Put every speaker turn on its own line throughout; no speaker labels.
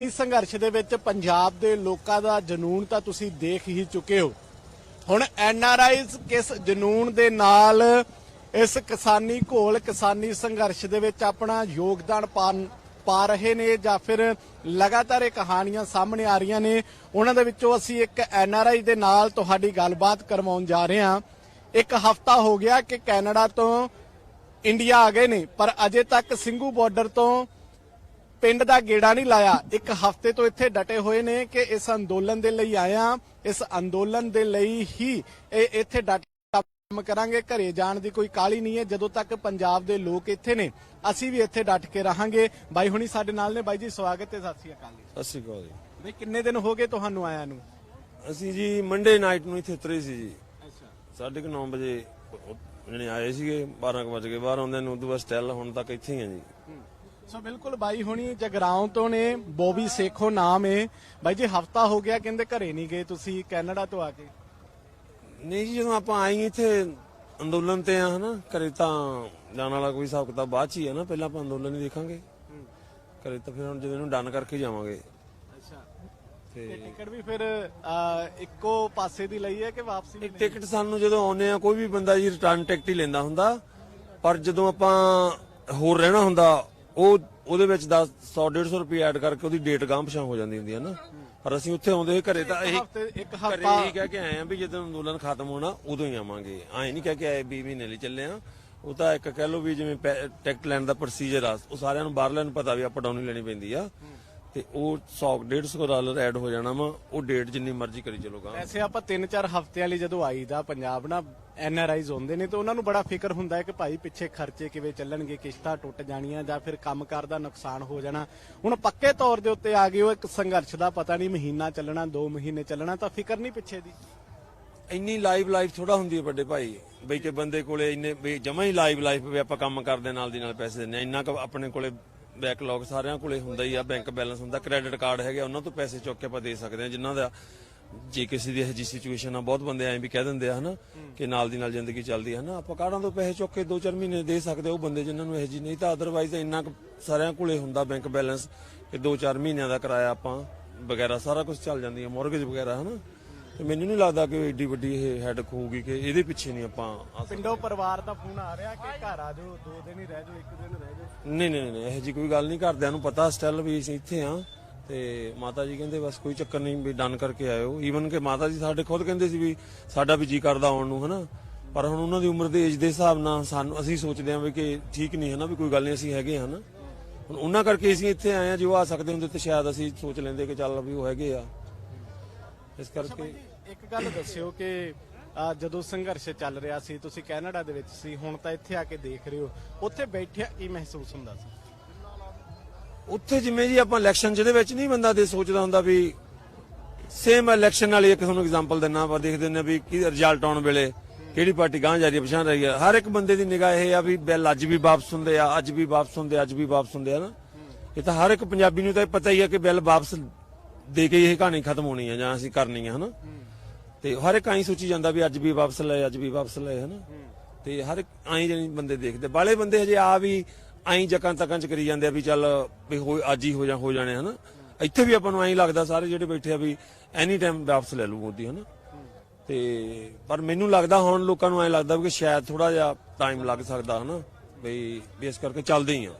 ਇਸ ਸੰਘਰਸ਼ ਦੇ ਵਿੱਚ ਪੰਜਾਬ ਦੇ ਲੋਕਾਂ ਦਾ ਜਨੂਨ ਤਾਂ ਤੁਸੀਂ ਦੇਖ ਹੀ ਚੁੱਕੇ ਹੋ। ਹੁਣ ਐਨ ਆਰ ਆਈਜ਼ ਕਿਸ ਜਨੂਨ ਦੇ ਨਾਲ ਇਸ ਕਿਸਾਨੀ ਘੋਲ ਕਿਸਾਨੀ ਸੰਘਰਸ਼ ਦੇ ਵਿੱਚ ਆਪਣਾ ਯੋਗਦਾਨ ਪਾ ਰਹੇ ਨੇ ਜਾਂ ਫਿਰ ਲਗਾਤਾਰ ਇਹ ਕਹਾਣੀਆਂ ਸਾਹਮਣੇ ਆ ਰਹੀਆਂ ਨੇ, ਉਹਨਾਂ ਦੇ ਵਿੱਚੋਂ ਅਸੀਂ ਇੱਕ ਐਨ ਆਰ ਆਈ ਦੇ ਨਾਲ ਤੁਹਾਡੀ ਗੱਲਬਾਤ ਕਰਵਾਉਣ ਜਾ ਰਹੇ ਹਾਂ। ਇੱਕ ਹਫਤਾ ਹੋ ਗਿਆ ਕਿ ਕੈਨੇਡਾ ਤੋਂ ਇੰਡੀਆ ਆ ਗਏ ਨੇ, ਪਰ ਅਜੇ ਤੱਕ ਸਿੰਗੂ ਬਾਰਡਰ ਤੋਂ ਪਿੰਡ ਦਾ ਗੇੜਾ ਨਹੀਂ ਲਾਇਆ। ਇੱਕ ਹਫ਼ਤੇ ਤੋਂ ਇੱਥੇ ਡਟੇ ਹੋਏ ਨੇ ਕਿ ਇਸ ਅੰਦੋਲਨ ਦੇ ਲਈ ਆਇਆ ਇਸ ਅੰਦੋਲਨ ਦੇ ਲਈ ਹੀ ਇਹ ਇੱਥੇ ਡਟ ਕੰਮ ਕਰਾਂਗੇ। ਘਰੇ ਜਾਣ ਦੀ ਕੋਈ ਕਾਲੀ ਨਹੀਂ ਹੈ। ਜਦੋਂ ਤੱਕ ਪੰਜਾਬ ਦੇ ਲੋਕ ਇੱਥੇ ਨੇ ਅਸੀਂ ਵੀ ਇੱਥੇ ਡਟ ਕੇ ਰਹਾਂਗੇ। ਬਾਈ ਹੁਣੀ ਸਾਡੇ ਨਾਲ ਨੇ। ਬਾਈ ਜੀ ਸਵਾਗਤ ਹੈ। ਸਤਿ ਸ਼੍ਰੀ ਅਕਾਲ ਜੀ।
ਸਤਿ ਸ਼੍ਰੀ ਅਕਾਲ ਜੀ।
ਬਈ ਕਿੰਨੇ ਦਿਨ ਹੋ ਗਏ ਤੁਹਾਨੂੰ ਆਇਆ ਨੂੰ?
ਅਸੀਂ ਜੀ ਮੰਡੇ ਨਾਈਟ ਨੂੰ ਇੱਥੇ ਉਤਰੇ ਸੀ ਜੀ।
ਅੱਛਾ।
ਸਾਢੇ ਕੁ ਨੌ ਵਜੇ ਜਿਹੜੇ ਆਏ ਸੀਗੇ। 12 ਕੁ ਵਜੇ ਬਾਹਰ ਆਉਂਦੇ ਨੂੰ ਉਦੋਂ ਬਾਅਦ ਸਟਿਲ ਹੁਣ ਤੱਕ ਇੱਥੇ ਹੀ ਆ ਜੀ।
ਸੋ ਬਿਲਕੁਲ ਬਾਈ ਹੁਣੀ ਜਗਰਾਉਂ ਤੋਂ ਨੇ ਬੋਬੀ ਸੇਖੋ ਨਾਮ ਹੈ ਬਾਈ ਜੀ ਹਫਤਾ ਹੋ ਗਿਆ ਕਹਿੰਦੇ ਘਰੇ ਨਹੀਂ ਗਏ ਤੁਸੀਂ ਕੈਨੇਡਾ ਤੋਂ ਆ ਕੇ।
ਨਹੀਂ ਜੀ ਜਦੋਂ ਆਪਾਂ ਆਏ ਇੱਥੇ ਅੰਦੋਲਨ ਤੇ ਆ ਹਨਾ ਘਰੇ ਤਾਂ ਜਾਣ ਵਾਲਾ ਕੋਈ ਹਿਸਾਬ ਕਿਤਾਬ ਬਾਅਦ ਚ ਹੀ ਆ ਨਾ ਪਹਿਲਾਂ ਆਪਾਂ ਅੰਦੋਲਨ ਹੀ ਦੇਖਾਂਗੇ। ਘਰੇ ਤਾਂ ਫਿਰ ਹੁਣ ਜਦੋਂ ਇਹਨੂੰ ਡਨ ਕਰਕੇ ਜਾਵਾਂਗੇ।
ਅੱਛਾ।
ਤੇ
ਤੇ ਟਿਕਟ ਵੀ ਫਿਰ ਇੱਕੋ ਪਾਸੇ ਦੀ ਲਈ ਹੈ ਕਿ ਵਾਪਸੀ ਵੀ
ਟਿਕਟ ਸਾਨੂੰ ਜਦੋਂ ਆਉਨੇ ਆ ਕੋਈ ਵੀ ਬੰਦਾ ਜੀ ਰਿਟਰਨ ਟਿਕਟ ਹੀ ਲੈਂਦਾ ਹੁੰਦਾ। ਪਰ ਜਦੋਂ ਆਪਾਂ ਹੋਰ ਰਹਿਣਾ ਹੁੰਦਾ ਉਹ ਉਹਦੇ ਵਿੱਚ 10 100 150 ਰੁਪਏ ਐਡ ਕਰਕੇ ਉਹਦੀ ਡੇਟ ਗਾਂਹ ਪਿਛਾਂ ਹੋ ਜਾਂਦੀ ਹੁੰਦੀ ਹੈ ਨਾ। ਪਰ ਅਸੀਂ ਉੱਥੇ ਆਉਂਦੇ ਘਰੇ ਤਾਂ ਇਹ
ਹਫ਼ਤੇ ਇੱਕ
ਘਰੇ
ਹਫਤਾ
ਇਹੀ ਕਹਿ ਕੇ ਆਏ ਆ ਵੀ ਜਦੋਂ ਅੰਦੋਲਨ ਖਤਮ ਹੋਣਾ ਉਦੋਂ ਹੀ ਆਵਾਂਗੇ। ਐਂ ਨਹੀਂ ਕਹਿ ਕੇ ਆਏ 20 ਮਹੀਨੇ ਲਈ ਚੱਲੇ ਆ। ਉਹ ਤਾਂ ਇੱਕ ਕਹਿ ਲਓ ਵੀ ਜਿਵੇਂ ਟਿਕਟ ਲੈਣ ਦਾ ਪ੍ਰੋਸੀਜਰ ਆ ਉਹ ਸਾਰਿਆਂ ਨੂੰ ਬਾਹਰਲਿਆਂ ਨੂੰ ਪਤਾ ਵੀ ਅਪ ਡਾਊਨ ਹੀ ਲੈਣੀ ਪੈਂਦੀ ਆ। ਤੇ ਉਹ 100 150 ਡਾਲਰ ਐਡ ਹੋ ਜਾਣਾ ਵਾ ਉਹ ਡੇਟ ਜਿੰਨੀ ਮਰਜ਼ੀ ਕਰੀ ਚੱਲੋਗਾ
ਐਸੇ ਆਪਾਂ 3-4 ਹਫ਼ਤਿਆਂ ਲਈ ਜਦੋਂ ਆਈਦਾ ਪੰਜਾਬ ਨਾ ਐਨ ਆਰ ਆਈਜ਼ ਹੁੰਦੇ ਨੇ ਤੇ ਉਹਨਾਂ ਨੂੰ ਬੜਾ ਫਿਕਰ ਹੁੰਦਾ ਹੈ ਕਿ ਭਾਈ ਪਿੱਛੇ ਖਰਚੇ ਕਿਵੇਂ ਚੱਲਣਗੇ ਕਿਸ਼ਤਾਂ ਟੁੱਟ ਜਾਣੀਆਂ ਜਾਂ ਫਿਰ ਕੰਮਕਾਰ ਦਾ ਨੁਕਸਾਨ ਹੋ ਜਾਣਾ। ਹੁਣ ਪੱਕੇ ਤੌਰ ਦੇ ਉੱਤੇ ਆ ਗਏ ਹੋ ਇੱਕ ਸੰਘਰਸ਼ ਦਾ ਪਤਾ ਨਹੀਂ ਮਹੀਨਾ ਚੱਲਣਾ 2 ਮਹੀਨੇ ਚੱਲਣਾ ਤਾਂ ਫਿਕਰ ਨਹੀਂ ਪਿੱਛੇ ਦੀ।
ਇੰਨੀ ਲਾਈਵ ਲਾਈਫ ਥੋੜਾ ਹੁੰਦੀ ਹੈ ਵੱਡੇ ਭਾਈ। ਬਈ ਕਿ ਬੰਦੇ ਕੋਲੇ ਇੰਨੇ ਜਮਾ ਹੀ ਲਾਈਵ ਲਾਈਫ ਵੀ ਆਪਾਂ ਕੰਮ ਕਰਦੇ ਨਾਲ ਦੀ ਨਾਲ ਪੈਸੇ ਆ ਇੰਨਾ ਆਪਣੇ ਕੋਲੇ ਬੈਕਲੌਗ ਸਾਰਿਆਂ ਕੋਲੇ ਹੁੰਦਾ ਹੀ ਆ ਬੈਂਕ ਬੈਲੈਂਸ ਹੁੰਦਾ ਕ੍ਰੈਡਿਟ ਕਾਰਡ ਹੈਗੇ ਉਹਨਾਂ ਤੋਂ ਪੈਸੇ ਚੁੱਕ ਕੇ ਆਪਾਂ ਦੇ ਸਕਦੇ ਆ ਜਿਨ੍ਹਾਂ ਦਾ ਜੇ ਕਿਸੇ ਦੀ ਇਹੋ ਜਿਹੀ ਸਿਚੁਏਸ਼ਨ ਆ, ਬਹੁਤ ਬੰਦੇ ਐਂ ਵੀ ਕਹਿ ਦਿੰਦੇ ਆ, ਹਨਾ, ਕਿ ਨਾਲ ਦੀ ਨਾਲ ਜ਼ਿੰਦਗੀ ਚੱਲਦੀ ਹੈ ਹਨਾ, ਆਪਾਂ ਕਾਰਡਾਂ ਤੋਂ ਪੈਸੇ ਚੁੱਕ ਕੇ 2-4 ਮਹੀਨੇ ਦੇ ਸਕਦੇ ਉਹ ਬੰਦੇ ਜਿਨ੍ਹਾਂ ਨੂੰ ਇਹ ਜਿਹੀ ਨਹੀਂ, ਤਾਂ ਅਦਰਵਾਈਜ਼ ਇੰਨਾ ਕੁ ਸਾਰਿਆਂ ਕੋਲੇ ਹੁੰਦਾ ਬੈਂਕ ਬੈਲੈਂਸ ਕਿ 2-4 ਮਹੀਨਿਆਂ ਦਾ ਕਿਰਾਇਆ ਆਪਾਂ ਵਗੈਰਾ ਸਾਰਾ ਕੁਝ ਚੱਲ ਜਾਂਦੀ ਹੈ ਮੌਰਗੇਜ ਵਗੈਰਾ, ਹਨਾ। ਤੇ ਮੈਨੂੰ ਨਹੀਂ ਲੱਗਦਾ ਕਿ ਏਡੀ ਵੱਡੀ ਇਹ ਹੈਡਕ ਹੋਊਗੀ ਕਿ ਇਹਦੇ ਪਿੱਛੇ ਨਹੀਂ ਆਪਾਂ ਆ ਸਕਦੇ।
ਪਿੰਡੋਂ ਪਰਿਵਾਰ ਦਾ ਫੋਨ ਆ ਰਿਹਾ ਕਿ ਘਰ ਆ ਜਾਓ ਦੋ ਦਿਨ ਹੀ ਰਹਿ ਜਾਓ ਇੱਕ ਦਿਨ ਰਹਿ ਜਾਓ।
ਨਹੀਂ ਨਹੀਂ ਨਹੀਂ ਇਹੋ ਜੀ ਕੋਈ ਗੱਲ ਨਹੀਂ ਘਰਦਿਆਂ ਨੂੰ ਪਤਾ ਸਟਿਲ ਵੀ ਅਸੀਂ ਇੱਥੇ ਆ ਤੇ ਮਾਤਾ ਜੀ ਕਹਿੰਦੇ ਬਸ ਕੋਈ ਚੱਕਰ ਨਹੀਂ ਵੀ ਡਨ ਕਰਕੇ ਆਇਓ। ਈਵਨ ਕਿ ਮਾਤਾ ਜੀ ਸਾਡੇ ਖੁਦ ਕਹਿੰਦੇ ਸੀ ਵੀ ਸਾਡਾ ਵੀ ਜੀ ਕਰਦਾ ਆਉਣ ਨੂੰ ਹਨਾ? ਪਰ ਹੁਣ ਉਹਨਾਂ ਦੀ ਉਮਰ ਦੇ ਏਜ ਦੇ ਹਿਸਾਬ ਨਾਲ ਸਾਨੂੰ ਅਸੀਂ ਸੋਚਦੇ ਹਾਂ ਵੀ ਕਿ ਠੀਕ ਨਹੀਂ ਹੈ ਨਾ ਵੀ ਕੋਈ ਗੱਲ ਨਹੀਂ ਅਸੀਂ ਹੈਗੇ ਹਾਂ ਨਾ ਹੁਣ ਉਹਨਾਂ ਕਰਕੇ ਅਸੀਂ ਇੱਥੇ ਆਏ ਆ ਜੋ ਆ ਸਕਦੇ ਹੁੰਦੇ ਤੇ ਸ਼ਾਇਦ ਅਸੀਂ ਸੋਚ ਲੈਂਦੇ ਕਿ ਚੱਲ ਵੀ ਉਹ ਹੈਗੇ ਆ। ਇਸ ਕਰਕੇ
ਇੱਕ ਗੱਲ ਦੱਸਿਓ ਕਿ ਜਦੋਂ ਸੰਘਰਸ਼ ਚੱਲ ਰਿਹਾ ਸੀ ਤੁਸੀਂ ਕੈਨੇਡਾ ਦੇ ਵਿੱਚ ਸੀ ਹੁਣ ਤਾਂ ਇੱਥੇ ਆ ਕੇ ਦੇਖ ਰਹੇ ਹੋ। ਉੱਥੇ ਬੈਠਿਆ ਕੀ ਮਹਿਸੂਸ ਹੁੰਦਾ ਸੀ?
ਉੱਥੇ ਜਿਵੇਂ ਜੀ ਆਪਾਂ ਇਲੈਕਸ਼ਨ ਜਿਹਦੇ ਵਿੱਚ ਨਹੀਂ ਬੰਦਾ ਦੇ ਸੋਚਦਾ ਹੁੰਦਾ ਵੀ ਸੇਮ ਇਲੈਕਸ਼ਨ ਵਾਲੀ ਇੱਕ ਤੁਹਾਨੂੰ ਐਗਜ਼ਾਮਪਲ ਦਿੰਨਾ ਆਪਾਂ ਦੇਖਦੇ ਨੇ ਵੀ ਕੀ ਰਿਜ਼ਲਟ ਆਉਣ ਵੇਲੇ ਕਿਹੜੀ ਪਾਰਟੀ ਗਾਂਹ ਜਾ ਰਹੀ ਹੈ ਪਛਾਣ ਰਹੀ ਹੈ। ਹਰ ਇੱਕ ਬੰਦੇ ਦੀ ਨਿਗਾਹ ਇਹ ਆ ਵੀ ਬਿੱਲ ਅੱਜ ਵੀ ਵਾਪਸ ਹੁੰਦੇ ਆ ਅੱਜ ਵੀ ਵਾਪਸ ਹੁੰਦੇ ਆ, ਅੱਜ ਵੀ ਵਾਪਸ ਹੁੰਦੇ ਆ ਨਾ। ਇਹ ਤਾਂ ਹਰ ਇੱਕ ਪੰਜਾਬੀ ਨੂੰ ਤਾਂ ਇਹ ਪਤਾ ਹੀ ਆ ਕਿ ਬਿੱਲ ਵਾਪਸ ਦੇ ਕੇ ਇਹ ਕਹਾਣੀ ਖਤਮ ਹੋਣੀ ਆ ਜਾਂ ਅਸੀਂ ਕਰਨੀ ਆ ਹਨਾ? ਤੇ ਹਰ ਇੱਕ ਐਂ ਸੋਚੀ ਜਾਂਦਾ ਵੀ ਅੱਜ ਵੀ ਵਾਪਸ ਲਏ ਅੱਜ ਵੀ ਵਾਪਸ ਲਏ ਹਨਾ? ਤੇ ਹਰ ਇੱਕ ਐਂ ਜਾਨੀ ਬੰਦੇ ਦੇਖਦੇ। ਬਾਲੇ ਬੰਦੇ ਹਜੇ ਆ ਵੀ ਐਂ ਜਕਾਂ ਤਕਾਂ ਚ ਕਰੀ ਜਾਂਦੇ ਆ ਵੀ ਚੱਲ ਵੀ ਹੋ ਅੱਜ ਹੀ ਹੋ ਜਾ ਹੋ ਜਾਣੇ ਹਨਾ? ਇੱਥੇ ਵੀ ਆਪਾਂ ਨੂੰ ਐਂ ਲੱਗਦਾ ਸਾਰੇ ਜਿਹੜੇ ਬੈਠੇ ਆ ਵੀ ਐਨੀ ਟਾਈਮ ਵਾਪਸ ਲੈ ਲੂ ਮੋਦੀ ਹਨਾ? ਤੇ ਪਰ ਮੈਨੂੰ ਲੱਗਦਾ ਹੁਣ ਲੋਕਾਂ ਨੂੰ ਐਂ ਲੱਗਦਾ ਵੀ ਕਿ ਸ਼ਾਇਦ ਥੋੜਾ ਜਿਹਾ ਟਾਈਮ ਲੱਗ ਸਕਦਾ ਹਨਾ? ਵੀ ਵੀ ਇਸ ਕਰਕੇ ਚੱਲਦੇ ਹੀ ਆ।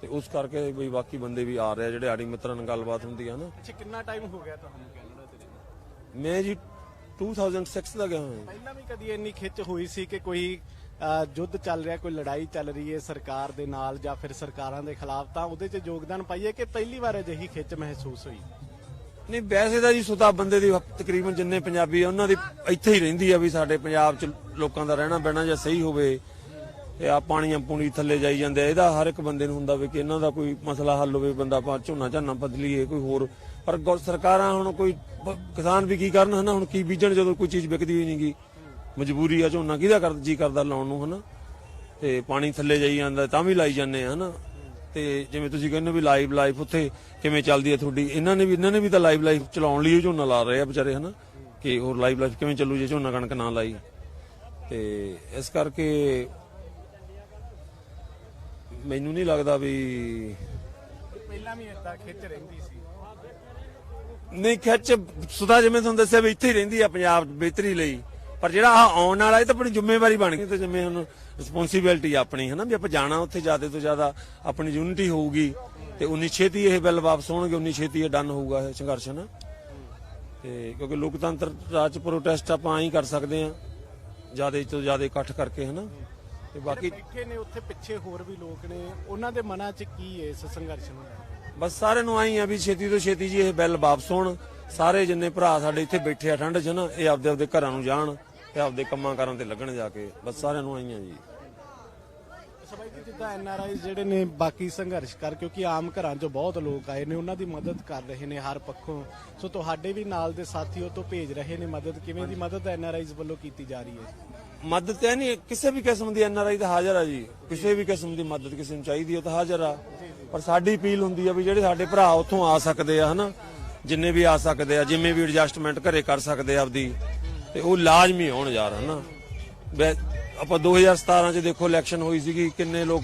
ਤੇ ਉਸ ਕਰਕੇ ਵੀ ਬਾਕੀ ਬੰਦੇ ਵੀ ਆ ਰਹੇ ਆ ਜਿਹੜੇ ਆੜੀ ਮਿੱਤਰਾਂ ਨਾਲ ਗੱਲਬਾਤ ਹੁੰਦੀ ਆ ਨਾ।
ਅੱਛਾ ਕਿੰਨਾ ਟਾਈਮ ਹੋ ਗਿਆ ਤੁਹਾਨੂੰ ਕੈਨੇਡਾ ਵਿੱਚ
ਮੈਂ ਜੀ 2006 ਦਾ ਗਿਆ ਹਾਂ।
ਪਹਿਲਾਂ ਵੀ ਕਦੀ ਇੰਨੀ ਖਿੱਚ ਹੋਈ ਸੀ ਕਿ ਕੋਈ ਯੁੱਧ ਚੱਲ ਰਿਹਾ ਕੋਈ ਲੜਾਈ ਚੱਲ ਰਹੀ ਹੈ ਸਰਕਾਰ ਦੇ ਨਾਲ ਜਾਂ ਫਿਰ ਸਰਕਾਰਾਂ ਦੇ ਖਿਲਾਫ ਤਾਂ ਉਹਦੇ 'ਚ ਯੋਗਦਾਨ ਪਾਈਏ ਕਿ ਪਹਿਲੀ ਵਾਰ ਅਜਿਹੀ ਖਿੱਚ ਮਹਿਸੂਸ ਹੋਈ?
ਨਹੀਂ ਵੈਸੇ ਤਾਂ ਜੀ ਸੁਤਾ ਬੰਦੇ ਦੀ ਤਕਰੀਬਨ ਜਿੰਨੇ ਪੰਜਾਬੀ ਆ ਉਹਨਾਂ ਦੀ ਇੱਥੇ ਹੀ ਰਹਿੰਦੀ ਆ ਵੀ ਸਾਡੇ ਪੰਜਾਬ 'ਚ ਲੋਕਾਂ ਦਾ ਰਹਿਣਾ ਬਹਿਣਾ ਜਾਂ ਸਹੀ ਹੋਵੇ। ਤੇ ਆ ਪਾਣੀਆਂ ਪੂਣੀ ਥੱਲੇ ਜਾਈ ਜਾਂਦੇ ਆ। ਇਹਦਾ ਹਰ ਇੱਕ ਬੰਦੇ ਨੂੰ ਹੁੰਦਾ ਵੀ ਕਿ ਇਹਨਾਂ ਦਾ ਕੋਈ ਮਸਲਾ ਹੱਲ ਹੋਵੇ, ਬੰਦਾ ਆਪਾਂ ਝੋਨਾ ਝਾਨਾ ਬਦਲੀਏ ਕੋਈ ਹੋਰ। ਪਰ ਗੌ- ਸਰਕਾਰਾਂ ਹੁਣ ਕੋਈ ਬ- ਕਿਸਾਨ ਵੀ ਕੀ ਕਰਨ ਹਨਾ? ਹੁਣ ਕੀ ਬੀਜਣ ਜਦੋਂ ਕੋਈ ਚੀਜ਼ ਵਿਕਦੀ ਹੋਈ ਨਹੀਂਗੀ? ਮਜਬੂਰੀ ਆ ਝੋਨਾ ਕਿਹਦਾ ਕਰ ਜੀ ਕਰਦਾ ਲਾਉਣ ਨੂੰ ਹਨਾ? ਤੇ ਪਾਣੀ ਥੱਲੇ ਜਾਈ ਜਾਂਦਾ, ਤਾਂ ਵੀ ਲਾਈ ਜਾਂਦੇ ਆ ਹਨਾ? ਤੇ ਜਿਵੇਂ ਤੁਸੀਂ ਕਹਿੰਦੇ ਹੋ ਵੀ ਲਾਈਵ ਲਾਈਫ ਉੱਥੇ ਕਿਵੇਂ ਚੱਲਦੀ ਹੈ ਤੁਹਾਡੀ? ਇਹਨਾਂ ਨੇ ਵੀ ਇਹਨਾਂ ਨੇ ਵੀ ਤਾਂ ਲਾਈਵ ਲਾਈਫ ਚਲਾਉਣ ਲਈ ਉਹ ਝੋਨਾ ਲਾ ਰਹੇ ਆ ਵਿਚਾਰੇ ਹਨਾ? ਕਿ ਹੋਰ ਲਾਈਵ ਲਾਈਫ ਕਿਵੇਂ ਚੱਲੂ ਜੇ ਝੋਨਾ ਕਣਕ ਨਾ ਲਾਈ? ਤੇ ਇਸ ਕਰਕੇ ਮੈਨੂੰ ਨਹੀਂ ਲੱਗਦਾ ਵੀ
ਪਹਿਲਾਂ ਵੀ ਇਦਾਂ ਖਿੱਚ ਰਹਿੰਦੀ ਸੀ।
ਨਹੀਂ ਖਿੱਚ ਸੁਦਾ ਜਿਵੇਂ ਤੁਹਾਨੂੰ ਦੱਸਿਆ ਵੀ ਇੱਥੇ ਹੀ ਰਹਿੰਦੀ ਆ ਪੰਜਾਬ ਬਿਹਤਰੀ ਲਈ। ਪਰ ਜਿਹੜਾ ਆ ਆਉਣ ਵਾਲਾ ਇਹ ਤਾਂ ਆਪਣੀ ਜ਼ਿੰਮੇਵਾਰੀ ਬਣ ਗਈ ਤੇ ਜਿਵੇਂ ਹੁਣ ਰਿਸਪੌਂਸਿਬਿਲਟੀ ਆਪਣੀ ਹੈ ਨਾ ਵੀ ਆਪਾਂ ਜਾਣਾ ਉੱਥੇ ਜ਼ਿਆਦਾ ਤੋਂ ਜ਼ਿਆਦਾ ਆਪਣੀ ਯੂਨਿਟੀ ਹੋਊਗੀ ਤੇ ਉਨੀ ਛੇਤੀ ਇਹ ਬਿੱਲ ਵਾਪਸ ਹੋਣਗੇ ਉਨੀ ਛੇਤੀ ਇਹ ਡਨ ਹੋਊਗਾ ਇਹ ਸੰਘਰਸ਼ ਨਾ ਤੇ ਕਿਉਂਕਿ ਲੋਕਤੰਤਰ ਰਾਜ ਪ੍ਰੋਟੈਸਟ ਆਪਾਂ ਐਂ ਕਰ ਸਕਦੇ ਆ ਜ਼ਿਆਦਾ ਤੋਂ ਜ਼ਿਆਦਾ ਇਕੱਠ ਕਰਕੇ ਹਨਾ। ਤੇ ਬਾਕੀ
ਬੈਠੇ ਨੇ ਉੱਥੇ ਪਿੱਛੇ ਹੋਰ ਵੀ ਲੋਕ ਨੇ ਉਹਨਾਂ ਦੇ ਮਨਾਂ 'ਚ ਕੀ ਹੈ ਇਸ ਸੰਘਰਸ਼ ਨੂੰ?
ਬਸ ਸਾਰਿਆਂ ਨੂੰ ਆਈ ਆ ਵੀ ਛੇਤੀ ਤੋਂ ਛੇਤੀ ਜੀ ਇਹ ਬਿੱਲ ਵਾਪਸ ਹੋਣ। ਸਾਰੇ ਜਿੰਨੇ ਭਰਾ ਸਾਡੇ ਇੱਥੇ ਬੈਠੇ ਆ ਠੰਡ 'ਚ ਨਾ ਇਹ ਆਪਦੇ ਆਪਦੇ ਘਰਾਂ ਨੂੰ ਜਾਣ ਤੇ ਆਪਦੇ ਕੰਮਾਂ ਕਾਰਾਂ ਤੇ ਲੱਗਣ ਜਾ ਕੇ। ਬਸ ਸਾਰਿਆਂ ਨੂੰ ਆਈਆਂ ਜੀ।
ਸਭਾ ਜੀ ਜਿੱਦਾਂ ਐਨਆਰਆਈ ਜਿਹੜੇ ਨੇ ਬਾਕੀ ਸੰਘਰਸ਼ ਕਰ ਕਿਉਂਕਿ ਆਮ ਘਰਾਂ 'ਚੋਂ ਬਹੁਤ ਲੋਕ ਆਏ ਨੇ ਉਹਨਾਂ ਦੀ ਮਦਦ ਕਰ ਰਹੇ ਨੇ ਹਰ ਪੱਖੋਂ। ਸੋ ਤੁਹਾਡੇ ਵੀ ਨਾਲ ਦੇ ਸਾਥੀ ਉਹ ਤੋਂ ਭੇਜ ਰਹੇ ਨੇ ਮਦਦ। ਕਿਵੇਂ ਦੀ ਮਦਦ ਐਨਆਰਆਈਜ਼ ਵੱਲੋਂ ਕੀਤੀ ਜਾ ਰਹੀ ਹੈ?
ਮਦਦ ਤੇ ਨਹੀਂ, ਕਿਸੇ ਵੀ ਕਿਸਮ ਦੀ ਐਨਆਰਆਈ ਤਾਂ ਹਾਜ਼ਰ ਆ ਜੀ। ਕਿਸੇ ਵੀ ਕਿਸਮ ਦੀ ਮਦਦ ਕਿਸੇ ਨੂੰ ਚਾਹੀਦੀ ਹੈ ਤਾਂ ਹਾਜ਼ਰ ਆ। ਪਰ ਸਾਡੀ ਅਪੀਲ ਹੁੰਦੀ ਆ ਵੀ ਜਿਹੜੇ ਸਾਡੇ ਭਰਾ ਉੱਥੋਂ ਆ ਸਕਦੇ ਆ, ਹਨਾ? ਜਿੰਨੇ ਵੀ ਆ ਸਕਦੇ ਆ ਜਿਵੇਂ ਵੀ ਐਡਜਸਟਮੈਂਟ ਘਰੇ ਕਰ ਸਕਦੇ ਆ ਆਪਦੀ, ਤੇ ਉਹ ਲਾਜ਼ਮੀ ਹੋਣ ਯਾਰ, ਹਨਾ? ਵੈ- ਆਪਾਂ 2017 ਚ ਦੇਖੋ ਇਲੈਕਸ਼ਨ ਹੋਈ ਸੀਗੀ, ਕਿੰਨੇ ਲੋਕ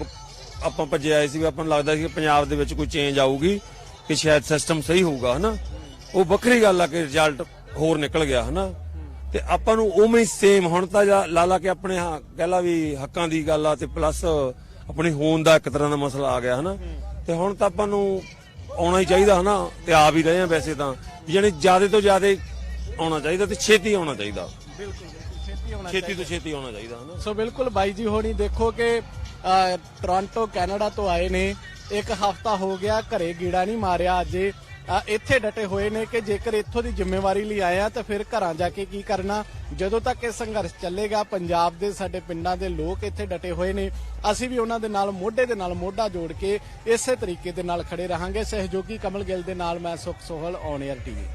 ਆਪਾਂ ਭੱਜੇ ਆਏ ਸੀ, ਵੀ ਆਪਾਂ ਨੂੰ ਲੱਗਦਾ ਸੀ ਕਿ ਪੰਜਾਬ ਦੇ ਵਿੱਚ ਕੋਈ ਚੇਂਜ ਆਊਗੀ, ਕਿ ਸ਼ਾਇਦ ਸਿਸਟਮ ਸਹੀ ਹੋਊਗਾ, ਹਨਾ? ਉਹ ਵੱਖਰੀ ਗੱਲ ਆ ਕਿ ਰਿਜ਼ਲਟ ਹੋਰ ਨਿਕਲ ਗਿਆ, ਹਨਾ? ਤੇ ਆਪਾਂ ਨੂੰ ਉਵੇਂ ਹੀ ਸੇਮ ਹੁਣ ਤਾਂ ਜਾ- ਲਾ ਲਾ ਕੇ ਆਪਣੇ ਹਾਂ ਕਹਿ ਲਾ ਵੀ ਹੱਕਾਂ ਦੀ ਗੱਲ ਆ ਤੇ ਪਲੱਸ ਆਪਣੀ ਹੋਣ ਦਾ ਇੱਕ ਤਰ੍ਹਾਂ ਦਾ ਮਸਲਾ ਆ ਗਿਆ ਹਨਾ? ਤੇ ਹੁਣ ਤਾਂ ਆਪਾਂ ਨੂੰ ਆਉਣਾ ਹੀ ਚਾਹੀਦਾ ਹਨਾ? ਤੇ ਆ ਵੀ ਰਹੇ ਆ ਵੈਸੇ ਤਾਂ। ਯਾਨੀ ਜ਼ਿਆਦਾ ਤੋਂ ਜ਼ਿਆਦਾ ਆਉਣਾ ਚਾਹੀਦਾ ਤੇ ਛੇਤੀ ਆਉਣਾ ਚਾਹੀਦਾ।
ਬਿਲਕੁਲ ਛੇਤੀ
ਤੋਂ ਛੇਤੀ ਆਉਣਾ ਚਾਹੀਦਾ ਹਨਾ?
ਸੋ ਬਿਲਕੁਲ ਬਾਈ ਜੀ ਹੋਣੀ ਦੇਖੋ ਕਿ ਟੋਰਾਂਟੋ ਕੈਨੇਡਾ ਤੋਂ ਆਏ ਨੇ। ਇੱਕ ਹਫਤਾ ਹੋ ਗਿਆ ਘਰੇ ਗੀੜਾ ਨਹੀਂ ਮਾਰਿਆ ਅਜੇ। ਇੱਥੇ ਡਟੇ ਹੋਏ ਨੇ ਕਿ ਜੇਕਰ ਇੱਥੋਂ ਦੀ ਜ਼ਿੰਮੇਵਾਰੀ ਲਈ ਆਏ ਆ ਤਾਂ ਫਿਰ ਘਰਾਂ ਜਾ ਕੇ ਕੀ ਕਰਨਾ? ਜਦੋਂ ਤੱਕ ਇਹ ਸੰਘਰਸ਼ ਚੱਲੇਗਾ, ਪੰਜਾਬ ਦੇ ਸਾਡੇ ਪਿੰਡਾਂ ਦੇ ਲੋਕ ਇੱਥੇ ਡਟੇ ਹੋਏ ਨੇ। ਅਸੀਂ ਵੀ ਉਹਨਾਂ ਦੇ ਨਾਲ, ਮੋਢੇ ਦੇ ਨਾਲ ਮੋਢਾ ਜੋੜ ਕੇ ਇਸੇ ਤਰੀਕੇ ਦੇ ਨਾਲ ਖੜੇ ਰਹਾਂਗੇ। ਸਹਿਯੋਗੀ ਕਮਲ ਗਿੱਲ ਦੇ ਨਾਲ ਮੈਂ ਸੁਖ ਸੋਹਲ ਔਨ 에ਅਰ ਟੀਵੀ